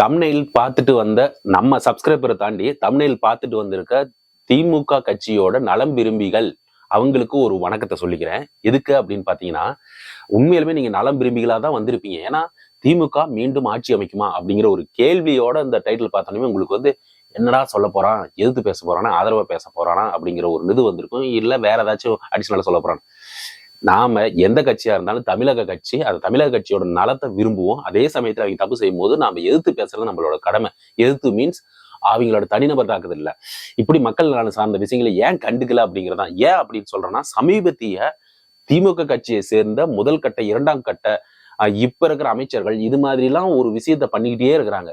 தமிழில் பார்த்துட்டு வந்த நம்ம சப்ஸ்கிரைபரை தாண்டி தமிழில் பார்த்துட்டு வந்திருக்க திமுக கட்சியோட நலம் விரும்பிகள் அவங்களுக்கு ஒரு வணக்கத்தை சொல்லிக்கிறேன். எதுக்கு அப்படின்னு பார்த்தீங்கன்னா உண்மையிலுமே நீங்க நலம் விரும்பிகளாக தான் வந்திருப்பீங்க. ஏன்னா திமுக மீண்டும் ஆட்சி அமைக்குமா அப்படிங்கிற ஒரு கேள்வியோட இந்த டைட்டில் பார்த்தோன்னே உங்களுக்கு வந்து என்னடா சொல்ல போறான் எதிர்த்து பேச போறானா ஆதரவா பேச போறானா அப்படிங்கிற ஒரு இது வந்திருக்கும். இல்லை வேற ஏதாச்சும் அடிஷ்னலாக சொல்ல போறான். நாம எந்த கட்சியா இருந்தாலும் தமிழக கட்சி அது தமிழக கட்சியோட நலத்தை விரும்புவோம். அதே சமயத்துல அவங்க தப்பு செய்யும் போது நாம எதிர்த்து பேசுறது நம்மளோட கடமை. எதிர்த்து மீன்ஸ் அவங்களோட தனிநபர் தாக்குது இல்லை. இப்படி மக்கள் நலன் சார்ந்த விஷயங்களை ஏன் கண்டுக்கல அப்படிங்கிறதான். ஏன் அப்படின்னு சொல்றேன்னா சமீபத்திய திமுக கட்சியை சேர்ந்த முதல் கட்ட இரண்டாம் கட்ட இப்ப இருக்கிற அமைச்சர்கள் இது மாதிரிலாம் ஒரு விஷயத்த பண்ணிக்கிட்டே இருக்கிறாங்க.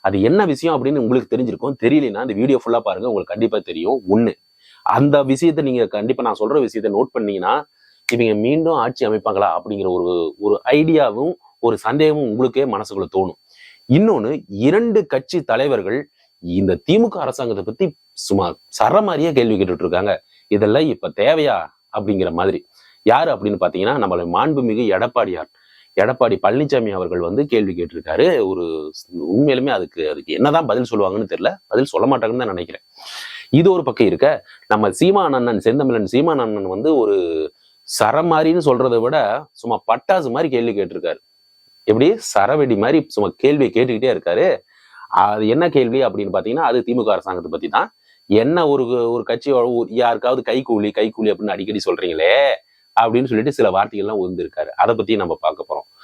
அது என்ன விஷயம் அப்படின்னு உங்களுக்கு தெரிஞ்சிருக்கும். தெரியலனா இந்த வீடியோ ஃபுல்லா பாருங்க. உங்களுக்கு கண்டிப்பா தெரியும். ஒண்ணு அந்த விஷயத்த நீங்க கண்டிப்பா நான் சொல்ற விஷயத்த நோட் பண்ணீங்கன்னா இவங்க மீண்டும் ஆட்சி அமைப்பாங்களா அப்படிங்கிற ஒரு ஒரு ஐடியாவும் ஒரு சந்தேகமும் உங்களுக்கே மனசுக்குள்ள தோணும். இன்னொன்னு இரண்டு கட்சி தலைவர்கள் இந்த திமுக அரசாங்கத்தை பத்தி சுமார் சரமாரியா கேள்வி கேட்டுட்டு இருக்காங்க இதெல்லாம் இப்ப தேவையா அப்படிங்கிற மாதிரி. யாரு அப்படின்னு பாத்தீங்கன்னா நம்மளை மாண்புமிகு எடப்பாடியார். எடப்பாடி பழனிசாமி அவர்கள் வந்து கேள்வி கேட்டிருக்காரு. ஒரு உண்மையிலுமே அதுக்கு அதுக்கு என்னதான் பதில் சொல்லுவாங்கன்னு தெரியல. பதில் சொல்ல மாட்டாங்கன்னு தான் நினைக்கிறேன். இது ஒரு பக்கம் இருக்க. நம்ம சீமான் அண்ணன் செந்தமிழன் சீமான் அண்ணன் வந்து ஒரு சரமாரின்னு சொல்றதை விட சும்மா பட்டாசு மாதிரி கேள்வி கேட்டிருக்காரு. எப்படி? சரவெடி மாதிரி சும்மா கேள்வியை கேட்டுக்கிட்டே இருக்காரு. அது என்ன கேள்வி அப்படின்னு பாத்தீங்கன்னா அது திமுக அரசாங்கத்தை பத்தி தான். என்ன ஒரு ஒரு கட்சியோட ஒரு- யாருக்காவது கைக்கூலி கைக்கூலி அப்படின்னு அடிக்கடி சொல்றீங்களே அப்படின்னு சொல்லிட்டு சில வார்த்தைகள்லாம் உந்திருக்காரு அதை பத்தி நம்ம பார்க்க போறோம்.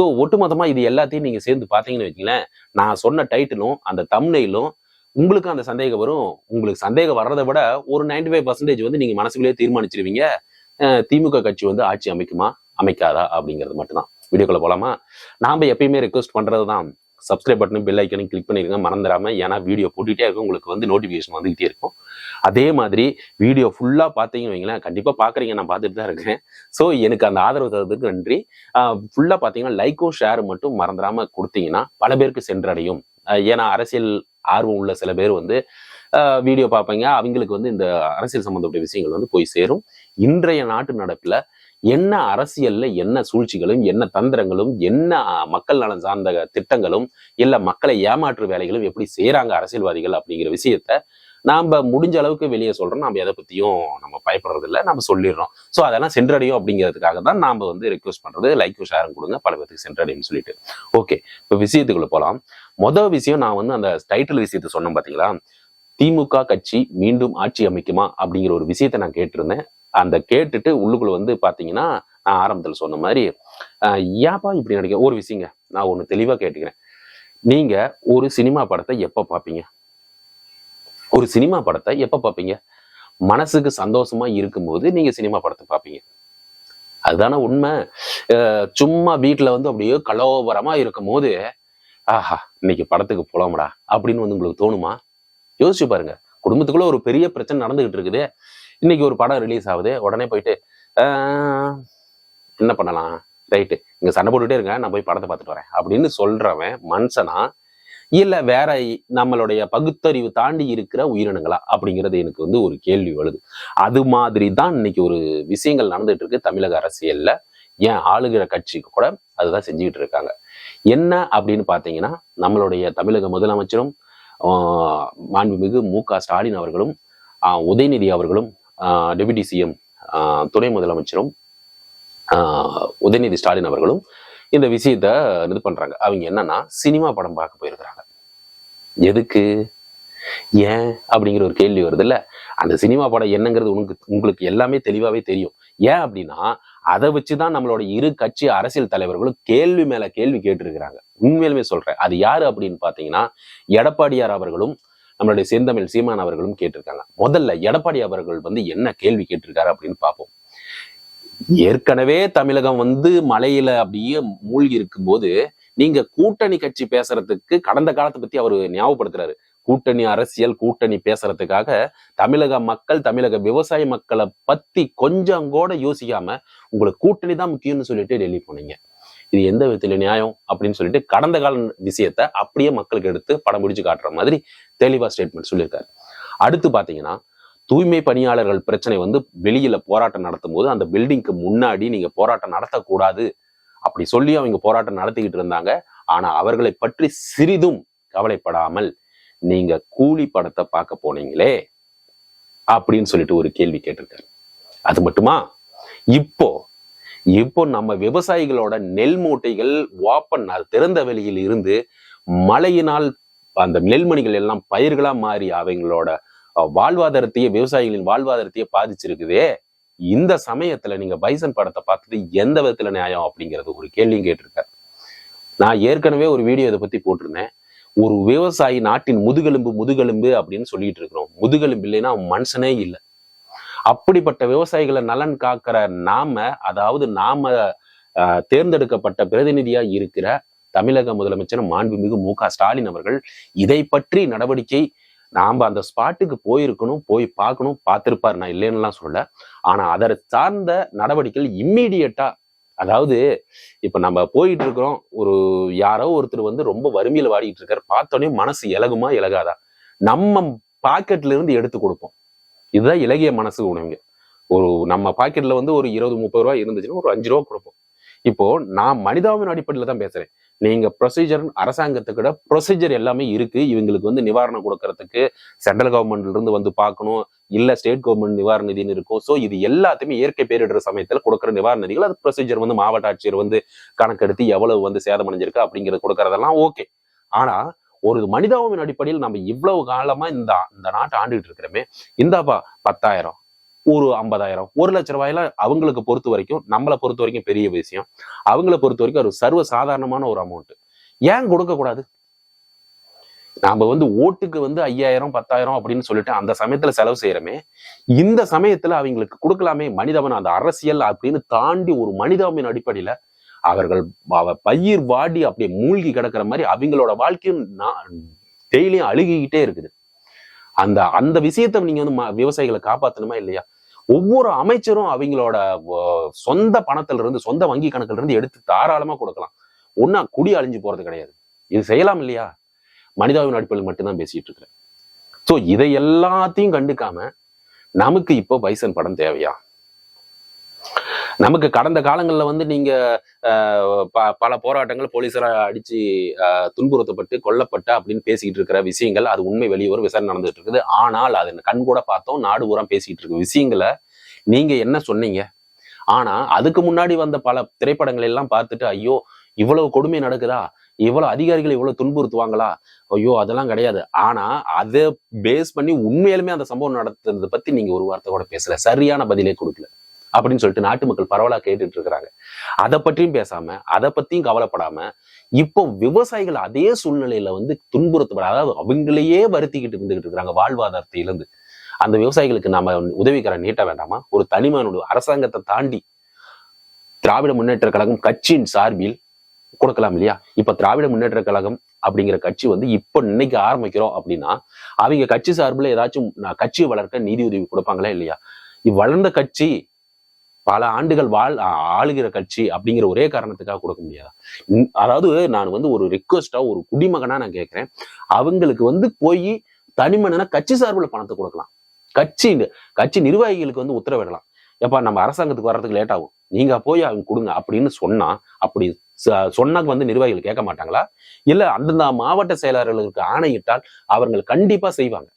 ஸோ ஒட்டுமொத்தமா இது எல்லாத்தையும் நீங்க சேர்ந்து பாத்தீங்கன்னு வச்சுங்களேன் நான் சொன்ன டைட்டிலும் அந்த தம்னையிலும் உங்களுக்கு அந்த சந்தேகம் வரும். உங்களுக்கு சந்தேகம் வர்றதை விட ஒரு 95% ஃபைவ் பர்சன்டேஜ் வந்து நீங்க மனசுக்குள்ளேயே தீர்மானிச்சிருவீங்க. திமுக கட்சி வந்து ஆட்சி அமைக்குமா? அமைக்காதா? அப்படிங்கிறது மட்டும்தான். வீடியோக்குள்ள போலாமா? நாம் எப்பயுமே ரெக்வஸ்ட் பண்ணுறது தான் சப்ஸ்கிரைப் பட்டனும் பெல் ஐக்கனும் கிளிக் பண்ணிடுங்க மறந்துடாமல் ஏன்னா வீடியோ போட்டுகிட்டே இருக்கும். உங்களுக்கு வந்து நோட்டிஃபிகேஷன் வந்துகிட்டே இருக்கும். அதே மாதிரி வீடியோ ஃபுல்லாக பார்த்தீங்கன்னு வைங்களேன். கண்டிப்பாக பார்க்குறீங்க. நான் பார்த்துட்டு தான் இருக்கேன். ஸோ எனக்கு அந்த ஆதரவு தரதுக்கு நன்றி. ஃபுல்லாக பார்த்தீங்கன்னா லைக்கும் ஷேரும் மட்டும் மறந்துடாமல் கொடுத்தீங்கன்னா பல பேருக்கு சென்றடையும். ஏன்னா அரசியல் ஆர்வம் உள்ள சில பேர் வந்து வீடியோ பார்ப்பீங்க. அவங்களுக்கு வந்து இந்த அரசியல் சம்மந்தப்பட்ட விஷயங்கள் வந்து போய் சேரும். இன்றைய நாட்டு நடப்புல என்ன அரசியல்ல என்ன சூழ்ச்சிகளும் என்ன தந்திரங்களும் என்ன மக்கள் நலன் சார்ந்த திட்டங்களும் இல்லை மக்களை ஏமாற்று வேலைகளும் எப்படி செய்றாங்க அரசியல்வாதிகள் அப்படிங்கிற விஷயத்த நாம் முடிஞ்ச அளவுக்கு வெளியே சொல்றோம். நம்ம எதை பத்தியும் நம்ம பயப்படுறதில்ல. நம்ம சொல்லிடுறோம். ஸோ அதெல்லாம் சென்றடையும் அப்படிங்கிறதுக்காக தான் நாம வந்து ரெக்வஸ்ட் பண்றது. லைக்கும் ஷேரும் கொடுங்க. பல பேருக்கு சென்றடையும் சொல்லிட்டு. ஓகே இப்போ விஷயத்துக்குள்ள போகலாம் மொதல் விஷயம் நான் வந்து அந்த டைட்டில் விஷயத்தை சொன்னேன் பார்த்தீங்களா திமுக கட்சி மீண்டும் ஆட்சி அமைக்குமா அப்படிங்கிற ஒரு விஷயத்த நான் கேட்டிருந்தேன். அந்த கேட்டுட்டு உள்ளுக்குள்ள வந்து பாத்தீங்கன்னா நான் ஆரம்பத்தில் சொன்ன மாதிரி ஆஹ் ஏப்பா இப்படி நடிக்க ஒரு விஷயங்க நான் ஒன்று தெளிவா கேட்டுக்கிறேன். நீங்க ஒரு சினிமா படத்தை எப்ப பார்ப்பீங்க ஒரு சினிமா படத்தை எப்ப பார்ப்பீங்க மனசுக்கு சந்தோஷமா இருக்கும்போது நீங்க சினிமா படத்தை பார்ப்பீங்க அதுதானே உண்மை. அஹ் சும்மா வீட்டுல வந்து அப்படியே கலோபரமாக இருக்கும் போது ஆஹா இன்னைக்கு படத்துக்கு போலாமடா அப்படின்னு வந்து உங்களுக்கு தோணுமா? யோசிச்சு பாருங்க. குடும்பத்துக்குள்ள ஒரு பெரிய பிரச்சனை நடந்துகிட்டு இருக்குது. இன்னைக்கு ஒரு படம் ரிலீஸ் ஆகுது. உடனே போயிட்டு என்ன பண்ணலாம்? ரைட்டு இங்கே சண்டை போட்டுட்டே இருங்க நான் போய் படத்தை பார்த்துட்டு வரேன். அப்படின்னு சொல்றவன் மனுஷனா இல்லை வேற நம்மளுடைய பகுத்தறிவு தாண்டி இருக்கிற உயிரினங்களா? அப்படிங்கிறது எனக்கு வந்து ஒரு கேள்வி வருது. அது மாதிரி தான் இன்னைக்கு ஒரு விஷயங்கள் நடந்துட்டு இருக்கு தமிழக அரசியல்ல. ஏன் ஆளுகிற கட்சிக்கு கூட அதுதான் செஞ்சுக்கிட்டு இருக்காங்க. என்ன அப்படின்னு பார்த்தீங்கன்னா நம்மளுடைய தமிழக முதலமைச்சரும் மாண்புமிகு மு க ஸ்டாலின் அவர்களும் உதயநிதி அவர்களும் டெபுட்டி சிஎம் துணை முதலமைச்சரும் உதயநிதி ஸ்டாலின் அவர்களும் இந்த விஷயத்த இது பண்றாங்க. அவங்க என்னன்னா சினிமா படம் பார்க்க போயிருக்கிறாங்க. எதுக்கு? ஏன்? அப்படிங்கிற ஒரு கேள்வி வருது இல்ல அந்த சினிமா படம் என்னங்கிறது உனக்கு உங்களுக்கு எல்லாமே தெளிவாவே தெரியும். ஏன் அப்படின்னா அதை வச்சுதான் நம்மளோட இரு கட்சி அரசியல் தலைவர்களும் கேள்வி மேல கேள்வி கேட்டிருக்கிறாங்க. உண்மையிலுமே சொல்றேன். அது யாரு அப்படின்னு பாத்தீங்கன்னா எடப்பாடியார் அவர்களும் நம்மளுடைய செந்தமிழ் சீமான் அவர்களும் கேட்டிருக்காங்க. முதல்ல எடப்பாடி அவர்கள் வந்து என்ன கேள்வி கேட்டிருக்காரு அப்படின்னு பார்ப்போம். ஏற்கனவே தமிழகம் வந்து மலையில அப்படியே மூழ்கி இருக்கும் போது நீங்க கூட்டணி கட்சி பேசுறதுக்கு கடந்த காலத்தை பத்தி அவர் ஞாபகப்படுத்துறாரு. கூட்டணி அரசியல் கூட்டணி பேசுறதுக்காக தமிழக மக்கள் தமிழக விவசாய மக்களை பத்தி கொஞ்சம் கூட யோசிக்காம உங்களுக்கு கூட்டணி தான் முக்கியம்னு சொல்லிட்டு டெல்லி போனீங்க. இது எந்த விதத்துல நியாயம் அப்படின்னு சொல்லிட்டு கடந்த கால விஷயத்த அப்படியே மக்களுக்கு எடுத்து படம் பிடிச்சு காட்டுற மாதிரி தெளிவா ஸ்டேட்மெண்ட் சொல்லியிருக்காரு. அடுத்து பாத்தீங்கன்னா தூய்மை பணியாளர்கள் பிரச்சனை வந்து வெளியில போராட்டம் நடத்தும் போது அந்த பில்டிங்க்கு முன்னாடி நீங்க போராட்டம் நடத்தக்கூடாது. அப்படி சொல்லி அவங்க போராட்டம் நடத்திக்கிட்டு இருந்தாங்க. ஆனா அவர்களை பற்றி சிறிதும் கவலைப்படாமல் நீங்க கூலி படத்தை பார்க்க போனீங்களே அப்படின்னு சொல்லிட்டு ஒரு கேள்வி கேட்டிருக்காரு. அது மட்டுமா? இப்போ இப்போ நம்ம விவசாயிகளோட நெல் மூட்டைகள் வாப்பன் திறந்த வெளியில் இருந்து மழையினால் அந்த நெல்மணிகள் எல்லாம் பயிர்களா மாறி அவங்களோட வாழ்வாதாரத்தையே விவசாயிகளின் வாழ்வாதாரத்தையே பாதிச்சிருக்குதே. இந்த சமயத்துல நீங்க பைசன் படத்தை பார்த்தது எந்த விதத்துல நியாயம் அப்படிங்கிறது ஒரு கேள்வியும் கேட்டிருக்காரு. நான் ஏற்கனவே ஒரு வீடியோ இதை பத்தி போட்டிருந்தேன். ஒரு விவசாயி நாட்டின் முதுகெலும்பு முதுகெலும்பு அப்படின்னு சொல்லிட்டு இருக்கிறோம். முதுகெலும்பு இல்லைன்னா மனுஷனே இல்லை. அப்படிப்பட்ட விவசாயிகளை நலன் காக்கிற நாம அதாவது நாம ஆஹ், தேர்ந்தெடுக்கப்பட்ட பிரதிநிதியா இருக்கிற தமிழக முதலமைச்சர் மாண்புமிகு மு க ஸ்டாலின் அவர்கள் இதை பற்றி நடவடிக்கை நாம அந்த ஸ்பாட்டுக்கு போயிருக்கணும் போய் பார்க்கணும் பார்த்துருப்பார். நான் இல்லைன்னுலாம் சொல்லல. ஆனா அதை சார்ந்த நடவடிக்கைகள் இம்மீடியட்டா அதாவது இப்ப நம்ம போயிட்டு இருக்கிறோம் ஒரு யாரோ ஒருத்தர் வந்து ரொம்ப வறுமையில வாடிட்டு இருக்காரு. பார்த்தோன்னே மனசு இலகுமா இலகாதா? நம்ம பாக்கெட்ல இருந்து எடுத்து கொடுப்போம். இதுதான் இலகிய மனசு உணவுங்க. ஒரு நம்ம பாக்கெட்ல வந்து ஒரு இருபது முப்பது ரூபாய் இருந்துச்சுன்னா ஒரு அஞ்சு ரூபா கொடுப்போம். இப்போ நான் மனிதாபின் அடிப்படையில் தான் பேசுறேன். நீங்க ப்ரொசீஜர் அரசாங்கத்துக்கிட்ட ப்ரொசீஜர் எல்லாமே இருக்கு. இவங்களுக்கு வந்து நிவாரணம் கொடுக்கறதுக்கு சென்ட்ரல் கவர்மெண்ட்ல இருந்து வந்து பார்க்கணும். இல்ல ஸ்டேட் கவர்மெண்ட் நிவாரண நிதின்னு இருக்கும். ஸோ இது எல்லாத்தையுமே இயற்கை பேரிடர் சமயத்தில் கொடுக்குற நிவாரண நிதிகள் அது ப்ரொசீஜர் வந்து மாவட்ட ஆட்சியர் வந்து கணக்கெடுத்து எவ்வளவு வந்து சேதம் அடைஞ்சிருக்கு அப்படிங்கிறது கொடுக்கறதெல்லாம் ஓகே ஆனா ஒரு மனிதாபின் அடிப்படையில் நம்ம இவ்வளவு காலமா இந்த இந்த நாட்டை ஆண்டுகிட்டு இருக்கிறோமே இந்தாப்பா பத்தாயிரம் ஒரு ஐம்பதாயிரம் ஒரு லட்ச ரூபாயில அவங்களுக்கு பொறுத்த வரைக்கும் நம்மளை பொறுத்த வரைக்கும் பெரிய விஷயம். அவங்கள பொறுத்த வரைக்கும் ஒரு சர்வ சாதாரணமான ஒரு அமௌண்ட் ஏன் கொடுக்க கூடாது? நாம வந்து ஓட்டுக்கு வந்து ஐயாயிரம் பத்தாயிரம் அப்படின்னு சொல்லிட்டு அந்த சமயத்துல செலவு செய்யறோமே இந்த சமயத்துல அவங்களுக்கு கொடுக்கலாமே மனிதவன் அந்த அரசியல் அப்படின்னு தாண்டி ஒரு மனிதாபின் அடிப்படையில அவர்கள் அவ பயிர் வாடி அப்படியே மூழ்கி கிடக்கிற மாதிரி அவங்களோட வாழ்க்கையும் டெய்லியும் அழுகிக்கிட்டே இருக்குது. அந்த அந்த விஷயத்த நீங்க வந்து ம- விவசாயிகளை காப்பாத்தணுமா இல்லையா? ஒவ்வொரு அமைச்சரும் அவங்களோட சொந்த பணத்துல இருந்து சொந்த வங்கி கணக்குல இருந்து எடுத்து தாராளமா கொடுக்கலாம். ஒன்னா குடி அழிஞ்சு போறது கிடையாது. இது செய்யலாம் இல்லையா? மனிதாவின் அடிப்படையில் மட்டும்தான் பேசிட்டு இருக்கிறேன். சோ இதை எல்லாத்தையும் கண்டுக்காம நமக்கு இப்போ பைசன் படம் தேவையா? நமக்கு கடந்த காலங்கள்ல வந்து நீங்க ஆஹ், ப- பல போராட்டங்கள் போலீஸார அடிச்சு ஆஹ், துன்புறுத்தப்பட்டு கொல்லப்பட்ட அப்படின்னு பேசிக்கிட்டு இருக்கிற விஷயங்கள் அது உண்மை வெளியே விசாரணை நடந்துட்டு இருக்குது. ஆனால் அது கண் கூட பார்த்தோம் நாடு பூரா பேசிக்கிட்டு இருக்க. விஷயங்களை நீங்க என்ன சொன்னீங்க? ஆனா அதுக்கு முன்னாடி வந்த பல திரைப்படங்கள் எல்லாம் பார்த்துட்டு ஐயோ இவ்வளவு கொடுமை நடக்குதா? இவ்வளவு அதிகாரிகள் இவ்வளவு துன்புறுத்துவாங்களா? ஐயோ அதெல்லாம் கிடையாது. ஆனா அதை பேஸ் பண்ணி உண்மையிலுமே அந்த சம்பவம் நடத்துறதை பத்தி நீங்க ஒரு வார்த்தை கூட பேசல. சரியான பதிலே கொடுக்கல. அப்படின்னு சொல்லிட்டு நாட்டு மக்கள் பரவலா கேட்டுட்டு இருக்கிறாங்க. அதை பற்றியும் பேசாம அதை பத்தியும் கவலைப்படாம இப்போ விவசாயிகள் அதே சூழ்நிலையில வந்து துன்புறுத்தப்பட அதாவது அவங்களையே வருத்திக்கிட்டு இருந்துகிட்டு இருக்கிறாங்க வாழ்வாதாரத்தை இழந்து அந்த விவசாயிகளுக்கு நாம உதவிக்கார நீட்ட வேண்டாமா? ஒரு தனிமனுடைய அரசாங்கத்தை தாண்டி திராவிட முன்னேற்ற கழகம் கட்சியின் சார்பில் கொடுக்கலாம் இல்லையா? இப்ப திராவிட முன்னேற்ற கழகம் அப்படிங்கிற கட்சி வந்து இப்ப இன்னைக்கு ஆரம்பிக்கிறோம் அப்படின்னா அவங்க கட்சி சார்பில் ஏதாச்சும் கட்சியை வளர்க்க நிதி உதவி கொடுப்பாங்களா இல்லையா? இவ்வளர்ந்த கட்சி பல ஆண்டுகள் வாழ் ஆளுகிற கட்சி அப்படிங்கிற ஒரே காரணத்துக்காக கொடுக்க முடியாதா. அதாவது நான் வந்து ஒரு ரிக்வஸ்டா ஒரு குடிமகனா நான் கேட்கிறேன். அவங்களுக்கு வந்து போய் தனிமனா கட்சி சார்பில் பணத்தை கொடுக்கலாம். கட்சி கட்சி நிர்வாகிகளுக்கு வந்து உத்தரவிடலாம். எப்பா நம்ம அரசாங்கத்துக்கு வர்றதுக்கு லேட் ஆகும். நீங்க போய் அவங்க கொடுங்க அப்படின்னு சொன்னா அப்படி ச- வந்து நிர்வாகிகள் கேட்க மாட்டாங்களா? இல்ல அந்தந்த மாவட்ட செயலாளர்களுக்கு ஆணையிட்டால் அவர்கள் கண்டிப்பா செய்வாங்க.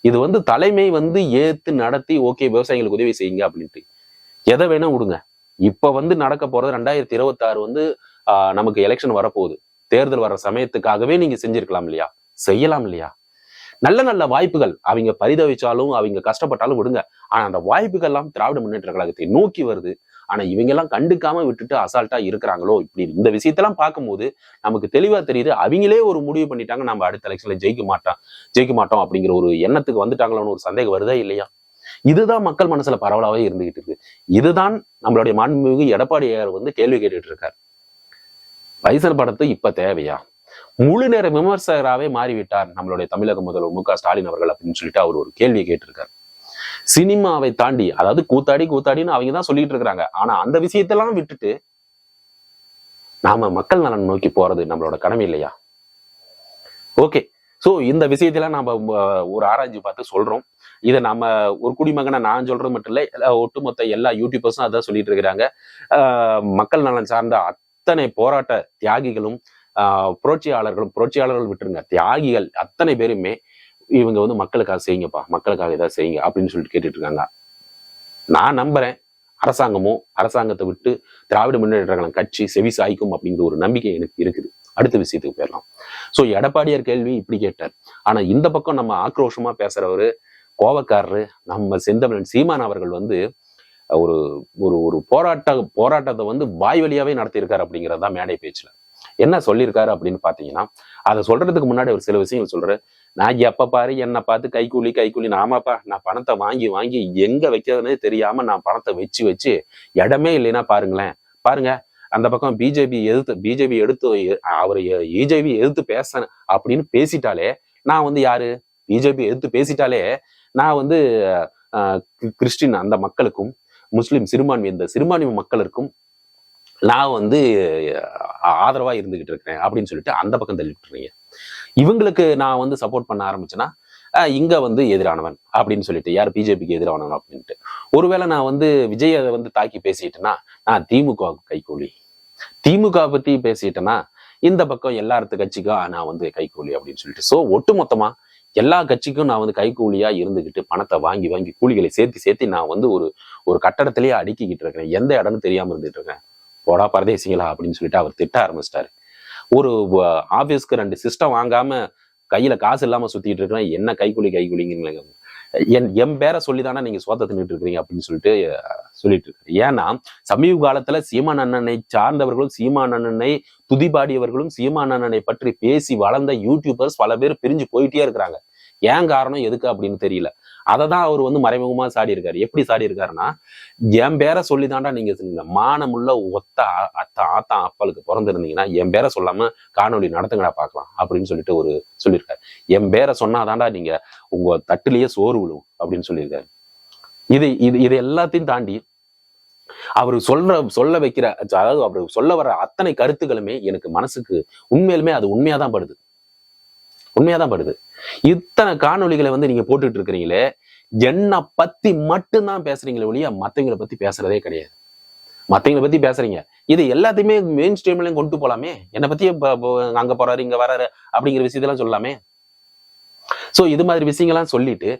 இது வந்து தலைமை வந்து ஏத்து நடத்தி ஓகே விவசாயிகளுக்கு உதவி செய்யுங்க அப்படின்ட்டு. எதை வேணா விடுங்க. இப்ப வந்து நடக்க போறது ரெண்டாயிரத்தி இருபத்தாறு வந்து ஆஹ், நமக்கு எலெக்ஷன் வரப்போகுது. தேர்தல் வர்ற சமயத்துக்காகவே நீங்க செஞ்சிருக்கலாம் இல்லையா? செய்யலாம் இல்லையா? நல்ல நல்ல வாய்ப்புகள் அவங்க பரிதவிச்சாலும் அவங்க கஷ்டப்பட்டாலும் விடுங்க. ஆனா அந்த வாய்ப்புகள் எல்லாம் திராவிட முன்னேற்ற கழகத்தை நோக்கி வருது. ஆனா இவங்க எல்லாம் கண்டுக்காம விட்டுட்டு அசால்ட்டா இருக்கிறாங்களோ? இப்படி இந்த விஷயத்தெல்லாம் பார்க்கும்போது நமக்கு தெளிவா தெரியுது. அவங்களே ஒரு முடிவு பண்ணிட்டாங்க நம்ம அடுத்த எலெக்ஷன்ல ஜெயிக்க மாட்டோம் ஜெயிக்க மாட்டோம் அப்படிங்கிற ஒரு எண்ணத்துக்கு வந்துட்டாங்களோன்னு ஒரு சந்தேகம் வருதா இல்லையா? இதுதான் மக்கள் மனசுல பரவலாவே இருந்துகிட்டு இருக்கு. இதுதான் நம்மளுடைய மாண்புமிகு எடப்பாடியார் வந்து கேள்வி கேட்டுட்டு இருக்கார். பைசல் படத்து இப்ப தேவையா? முழு நேர விமர்சகராகவே மாறிவிட்டார் நம்மளுடைய தமிழக முதல்வர் மு க ஸ்டாலின் அவர்கள் அப்படின்னு சொல்லிட்டு அவர் ஒரு கேள்வியை கேட்டிருக்காரு. சினிமாவை தாண்டி அதாவது கூத்தாடி கூத்தாடின்னு அவங்க தான் சொல்லிட்டு இருக்கிறாங்க. ஆனா அந்த விஷயத்தெல்லாம் விட்டுட்டு நாம மக்கள் நலன் நோக்கி போறது நம்மளோட கடமை இல்லையா? ஓகே. சோ இந்த விஷயத்தெல்லாம் நாம ஒரு ஆராய்ச்சி பார்த்து சொல்றோம். இதை நம்ம ஒரு குடிமகனை நான் சொல்றது மட்டும் இல்லை எல்லா- ஒட்டுமொத்த எல்லா யூடியூபர்ஸும் அதான் சொல்லிட்டு இருக்கிறாங்க. ஆஹ் மக்கள் நலன் சார்ந்த அத்தனை போராட்ட தியாகிகளும் ஆஹ், புரட்சியாளர்களும் புரட்சியாளர்கள் விட்டுருங்க தியாகிகள் அத்தனை பேருமே இவங்க வந்து மக்களுக்காக செய்யுங்கப்பா மக்களுக்காக ஏதாவது செய்யுங்க அப்படின்னு சொல்லிட்டு கேட்டுட்டு இருக்காங்க. நான் நம்புறேன் அரசாங்கமும் அரசாங்கத்தை விட்டு திராவிட முன்னேற்ற கழகம் கட்சி செவி சாய்க்கும் அப்படிங்கிற ஒரு நம்பிக்கை எனக்கு இருக்குது. அடுத்த விஷயத்துக்கு போயிடலாம். ஸோ எடப்பாடியார் கேள்வி இப்படி கேட்டார். ஆனா இந்த பக்கம் நம்ம ஆக்ரோஷமா பேசுறவரு கோவக்காரரு நம்ம செந்தமிழன் சீமான் அவர்கள் வந்து ஒரு ஒரு ஒரு போராட்ட போராட்டத்தை வந்து வாய் வழியாவே நடத்தியிருக்காரு அப்படிங்கிறது தான் மேடை பேச்சுல. என்ன சொல்லியிருக்காரு அப்படின்னு பார்த்தீங்கன்னா அதை சொல்றதுக்கு முன்னாடி ஒரு சில விஷயங்கள் சொல்றாரு. நான் எப்ப பாரு என்னை பார்த்து கைக்கூலி கைக்கூலி ஆமாப்பா நான் பணத்தை வாங்கி வாங்கி எங்க வைக்கிறதுனே தெரியாம நான் பணத்தை வச்சு வச்சு இடமே இல்லைன்னா பாருங்களேன். பாருங்க அந்த பக்கம் பிஜேபி எதிர்த்து பிஜேபி எடுத்து அவர் இஜேபி எதிர்த்து பேச அப்படின்னு பேசிட்டாலே நான் வந்து யாரு? பிஜேபி எடுத்து பேசிட்டாலே நான் வந்து ஆஹ், கி- கிறிஸ்டின் அந்த மக்களுக்கும் முஸ்லீம் சிறுபான்மை இந்த சிறுபான்மை மக்களுக்கும் நான் வந்து ஆதரவாக ஆதரவா இருந்துகிட்டு இருக்கிறேன் அப்படின்னு சொல்லிட்டு அந்த பக்கம் தள்ளிட்டுறீங்க இவங்களுக்கு நான் வந்து சப்போர்ட் பண்ண ஆரம்பிச்சேன்னா இங்க வந்து எதிரானவன் அப்படின்னு சொல்லிட்டு யார் பிஜேபிக்கு எதிரானவன் அப்படின்ட்டு. ஒருவேளை நான் வந்து விஜயை வந்து தாக்கி பேசிட்டேன்னா நான் திமுக கைகூலி. திமுக பத்தி பேசிட்டேன்னா இந்த பக்கம் எல்லாத்து கட்சிக்கும் நான் வந்து கைகூலி அப்படின்னு சொல்லிட்டு. ஸோ ஒட்டுமொத்தமா எல்லா கட்சிக்கும் நான் வந்து கைகூலியா இருந்துகிட்டு பணத்தை வாங்கி வாங்கி கூலிகளை சேர்த்து சேர்த்து நான் வந்து ஒரு ஒரு கட்டடத்திலேயே அடுக்கிக்கிட்டு இருக்கிறேன். எந்த இடம்னு தெரியாம இருந்துட்டு இருக்கேன். போடா பரதேசிங்களா அப்படின்னு சொல்லிட்டு அவர் திட்ட ஆரம்பிச்சிட்டாரு. ஒரு ஆபீஸ்க்கு ரெண்டு சிஸ்டம் வாங்காம கையில காசு இல்லாம சுத்திட்டு இருக்கிறேன். என்ன கைக்கூலி கைக்கூலிங்க என் என் பேரை சொல்லிதானே நீங்க சோத்த தின்னுட்டு இருக்கிறீங்க அப்படின்னு சொல்லிட்டு சொல்லிட்டு இருக்காரு. ஏன்னா சமீப காலத்துல சீமான் அண்ணனை சார்ந்தவர்களும் சீமான் அண்ணனை துதிபாடியவர்களும் சீமான் அண்ணனை பற்றி பேசி வளர்ந்த யூடியூபர்ஸ் பல பேர் பிரிஞ்சு போயிட்டே இருக்கிறாங்க. ஏன் காரணம் எதுக்கு அப்படின்னு தெரியல. அதை தான் அவர் வந்து மறைமுகமாக சாடி இருக்காரு எப்படி சாடி இருக்காருன்னா என் பேரை சொல்லி தாண்டா நீங்கள் சொன்னீங்க. மானமுள்ள ஒத்த ஆ- அத்த ஆத்தா அப்பாளுக்கு பிறந்திருந்தீங்கன்னா என் பேரை சொல்லாம காணொளி நடத்துங்கடா பார்க்கலாம் அப்படின்னு சொல்லிட்டு ஒரு சொல்லியிருக்காரு. என் பேரை சொன்னாதான்டா நீங்க உங்க தட்டுலயே சோறு விழுவும் அப்படின்னு சொல்லியிருக்காரு. இது இது இது எல்லாத்தையும் தாண்டி அவர் சொல்ற சொல்ல வைக்கிற அதாவது அவர் சொல்ல வர அத்தனை கருத்துக்களுமே எனக்கு மனசுக்கு உண்மையிலுமே அது உண்மையாதான் படுது. உண்மையாதான் படுது. இத்தனை காணொளிகளை வந்து நீங்க போட்டுட்டு இருக்கிறீங்களே என்னை பத்தி மட்டும்தான் பேசுறீங்களே ஒழிய மத்தவங்களை பத்தி பேசுறதே கிடையாது. மத்தவங்களை பத்தி பேசுறீங்க. இது எல்லாத்தையுமே மெயின் ஸ்ட்ரீம்லையும் கொண்டு போலாமே? என்னை பத்தி அங்க போறாரு இங்க வராரு அப்படிங்கிற விஷயத்தெல்லாம் சொல்லலாமே? சோ இது மாதிரி விஷயங்கள்லாம் சொல்லிட்டு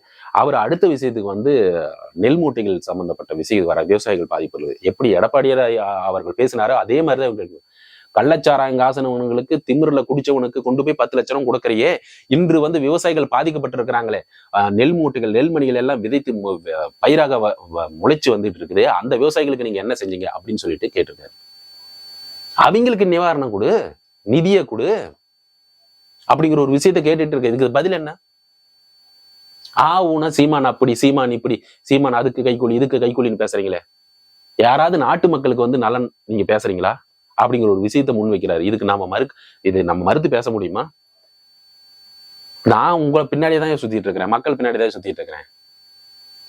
அவர் அடுத்த விஷயத்துக்கு வந்து நெல் மூட்டைகள் சம்பந்தப்பட்ட விஷயம் வர விவசாயிகள் பாதிப்பு எப்படி எடப்பாடியார் அவர்கள் பேசினாரோ அதே மாதிரிதான் இவங்களுக்கு கள்ளச்சாராயம் காசனவனுங்களுக்கு திமிரில் குடிச்சவனுக்கு கொண்டு போய் பத்து லட்சம் கொடுக்குறியே? இன்று வந்து விவசாயிகள் பாதிக்கப்பட்டிருக்கிறாங்களே. நெல் மூட்டைகள் நெல்மணிகள் எல்லாம் விதைத்து பயிராக வ- வ- முளைச்சு வந்துட்டு இருக்குது. அந்த விவசாயிகளுக்கு நீங்க என்ன செஞ்சீங்க? அப்படின்னு சொல்லிட்டு கேட்டிருக்காரு. அவங்களுக்கு நிவாரணம் கொடு நிதியை கொடு அப்படிங்கிற ஒரு விஷயத்த கேட்டுட்டு இருக்கு. இதுக்கு பதில் என்ன? ஆ ஊனா சீமான் அப்படி சீமான் இப்படி சீமான் அதுக்கு கைக்கூலி இதுக்கு கைக்கூலின்னு பேசுறீங்களே. யாராவது நாட்டு மக்களுக்கு வந்து நலன் நீங்க பேசுறீங்களா? அப்படிங்கிற ஒரு விஷயத்த முன் வைக்கிறாரு இதுக்கு நாம மறு இது நம்ம மறுத்து பேச முடியுமா? நான் உங்களை பின்னாடியே தான் சுத்திட்டு இருக்கிறேன். மக்கள் பின்னாடி தான் சுத்திட்டு இருக்கிறேன்.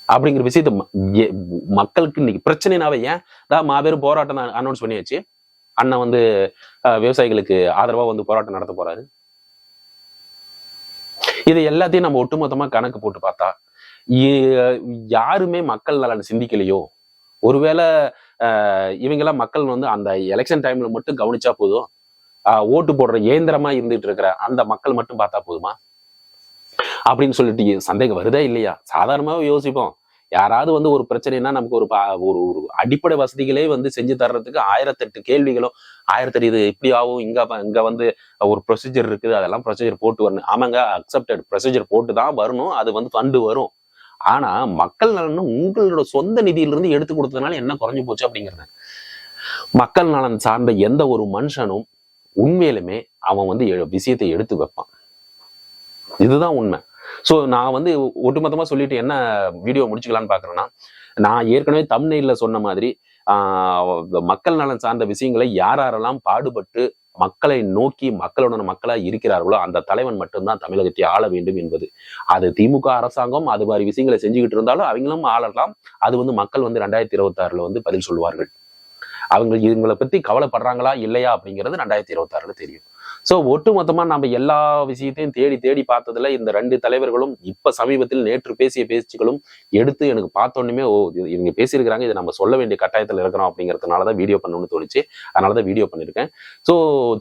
அப்படிங்கிற விஷயத்த ம- எ- மக்களுக்கு இன்னைக்கு பிரச்சனைனாவே ஏன்? தான் மாபெரும் போராட்டம் அனௌன்ஸ் பண்ணியாச்சு. அண்ணன் வந்து விவசாயிகளுக்கு ஆதரவா வந்து போராட்டம் நடத்த போறாரு. இது எல்லாத்தையும் நம்ம ஒட்டுமொத்தமா கணக்கு போட்டு பார்த்தா யாருமே மக்கள் நலன் சிந்திக்கலையோ? ஒருவேளை இவங்கெல்லாம் மக்கள் வந்து அந்த எலெக்ஷன் டைம்ல மட்டும் கவனிச்சா போதும். ஓட்டு போடுற இயந்திரமா இருந்துட்டு இருக்கிற அந்த மக்கள் மட்டும் பார்த்தா போதுமா? அப்படின்னு சொல்லிட்டு சந்தேகம் வருதா இல்லையா? சாதாரணமாக யோசிப்போம். யாராவது வந்து ஒரு பிரச்சனைனா நமக்கு ஒரு பா- ஒரு ஒரு அடிப்படை வசதிகளே வந்து செஞ்சு தர்றதுக்கு ஆயிரத்தெட்டு கேள்விகளும் ஆயிரத்தெட்டு இது இப்படி ஆகும் இங்க இங்க வந்து ஒரு ப்ரொசீஜர் இருக்குது அதெல்லாம் ப்ரொசீஜர் போட்டு வரணும். ஆமாங்க அக்செப்டட் ப்ரொசீஜர் போட்டு தான் வரணும் அது வந்து ஃபண்டு வரும். ஆனா மக்கள் நலன் உங்களோட சொந்த நிதியிலிருந்து எடுத்து கொடுத்ததுனால என்ன குறைஞ்சு போச்சு அப்படிங்கிறத. மக்கள் நலன் சார்ந்த எந்த ஒரு மனுஷனும் உண்மையிலுமே அவன் வந்து எ- விஷயத்தை எடுத்து வைப்பான். இதுதான் உண்மை. ஸோ நான் வந்து ஒட்டுமொத்தமா சொல்லிட்டு என்ன வீடியோ முடிச்சுக்கலான்னு பாக்குறேன்னா நான் ஏற்கனவே தமிழ்நெல்ல சொன்ன மாதிரி மக்கள் நலன் சார்ந்த விஷயங்களை யார் யாரெல்லாம் பாடுபட்டு மக்களை நோக்கி மக்களுடன் மக்களா இருக்கிறார்களோ அந்த தலைவன் மட்டும்தான் தமிழகத்தை ஆள வேண்டும் என்பது. அது திமுக அரசாங்கம் அது மாதிரி விஷயங்களை செஞ்சுக்கிட்டு இருந்தாலும் அவங்களும் ஆளலாம். அது வந்து மக்கள் வந்து ரெண்டாயிரத்தி இருபத்தி ஆறுல வந்து பதில் சொல்லுவார்கள் அவங்க இவங்களை பத்தி கவலைப்படுறாங்களா இல்லையா அப்படிங்கிறது ரெண்டாயிரத்தி இருபத்தி ஆறுல தெரியும். ஸோ ஒட்டுமொத்தமா நம்ம எல்லா விஷயத்தையும் தேடி தேடி பார்த்ததுல இந்த ரெண்டு தலைவர்களும் இப்போ சமீபத்தில் நேற்று பேசிய பேச்சுகளும் எடுத்து எனக்கு பார்த்தோன்னுமே ஓ இது இவங்க பேசியிருக்கிறாங்க இதை நம்ம சொல்ல வேண்டிய கட்டாயத்தில் இருக்கிறோம் அப்படிங்கிறதுனால தான் வீடியோ பண்ணணும்னு தோணுச்சு. அதனால தான் வீடியோ பண்ணியிருக்கேன். ஸோ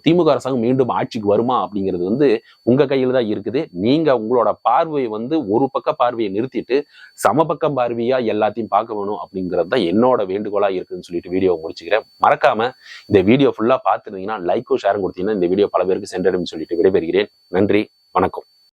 திமுக அரசாங்கம் மீண்டும் ஆட்சிக்கு வருமா அப்படிங்கிறது வந்து உங்க கையில் தான் இருக்குது. நீங்க உங்களோட பார்வையை வந்து ஒரு பக்க பார்வையை நிறுத்திட்டு சமபக்கம் பார்வையா எல்லாத்தையும் பார்க்க வேணும் அப்படிங்கிறது தான் என்னோட வேண்டுகோளா இருக்குன்னு சொல்லிட்டு வீடியோ முடிச்சுக்கிறேன். மறக்காம இந்த வீடியோ ஃபுல்லா பார்த்துருந்தீங்கன்னா லைக்கும் ஷேரும் கொடுத்தீங்கன்னா இந்த வீடியோ பல பேருக்கு சென்றடும் சொல்லிட்டு விடைபெறுகிறேன். நன்றி வணக்கம்.